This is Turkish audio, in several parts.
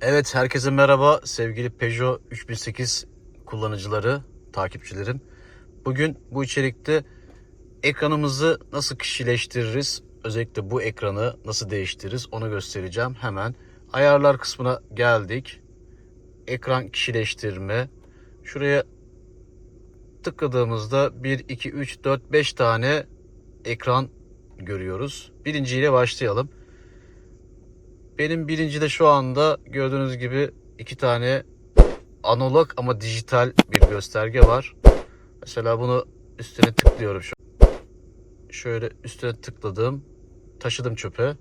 Evet herkese merhaba sevgili Peugeot 3008 kullanıcıları, takipçilerim. Bugün bu içerikte ekranımızı nasıl kişileştiririz, özellikle bu ekranı nasıl değiştiririz onu göstereceğim. Hemen ayarlar kısmına geldik. Ekran kişileştirme. Şuraya tıkladığımızda 1, 2, 3, 4, 5 tane ekran görüyoruz. Birinciyle başlayalım. Benim birincide şu anda gördüğünüz gibi iki tane analog ama dijital bir gösterge var. Mesela bunu üstüne tıklıyorum şu. Şöyle üstüne tıkladım. Taşıdım çöpe.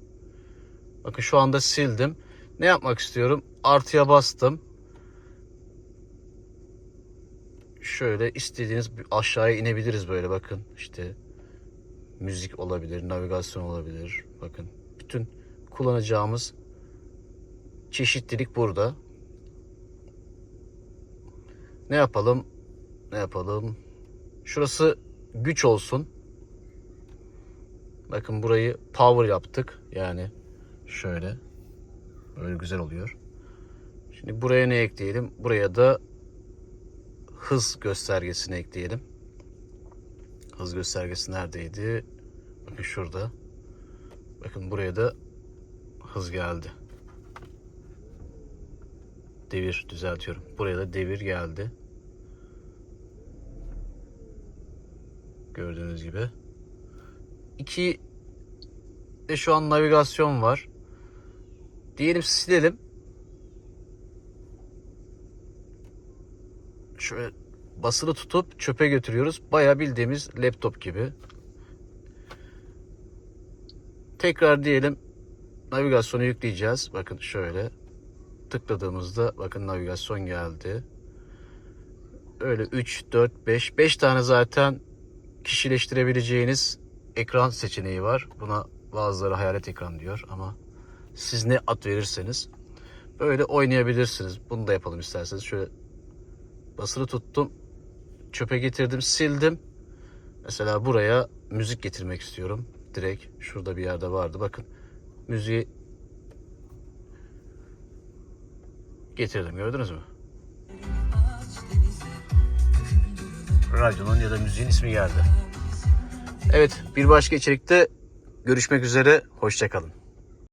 Bakın şu anda sildim. Ne yapmak istiyorum? Artıya bastım. Şöyle istediğiniz aşağıya inebiliriz böyle bakın. İşte müzik olabilir, navigasyon olabilir. Bakın bütün kullanacağımız çeşitlilik burada. Ne yapalım? Ne yapalım? Şurası güç olsun. Bakın burayı power yaptık. Yani şöyle. Böyle güzel oluyor. Şimdi buraya ne ekleyelim? Buraya da hız göstergesini ekleyelim. Hız göstergesi neredeydi? Bakın şurada. Bakın buraya da hız geldi. Devir düzeltiyorum. Buraya da devir geldi. Gördüğünüz gibi. İki de şu an navigasyon var. Diyelim silelim. Şöyle basılı tutup çöpe götürüyoruz. Bayağı bildiğimiz laptop gibi. Tekrar diyelim navigasyonu yükleyeceğiz. Bakın şöyle tıkladığımızda bakın navigasyon geldi. Öyle 3, 4, 5. 5 tane zaten kişileştirebileceğiniz ekran seçeneği var. Buna bazıları hayalet ekran diyor ama siz ne ad verirseniz böyle oynayabilirsiniz. Bunu da yapalım isterseniz. Şöyle basılı tuttum. Çöpe getirdim, sildim. Mesela buraya müzik getirmek istiyorum. Direkt şurada bir yerde vardı. Bakın müziği getirdim. Gördünüz mü? Radyonun ya da müziğin ismi geldi. Evet, bir başka içerikte görüşmek üzere. Hoşçakalın.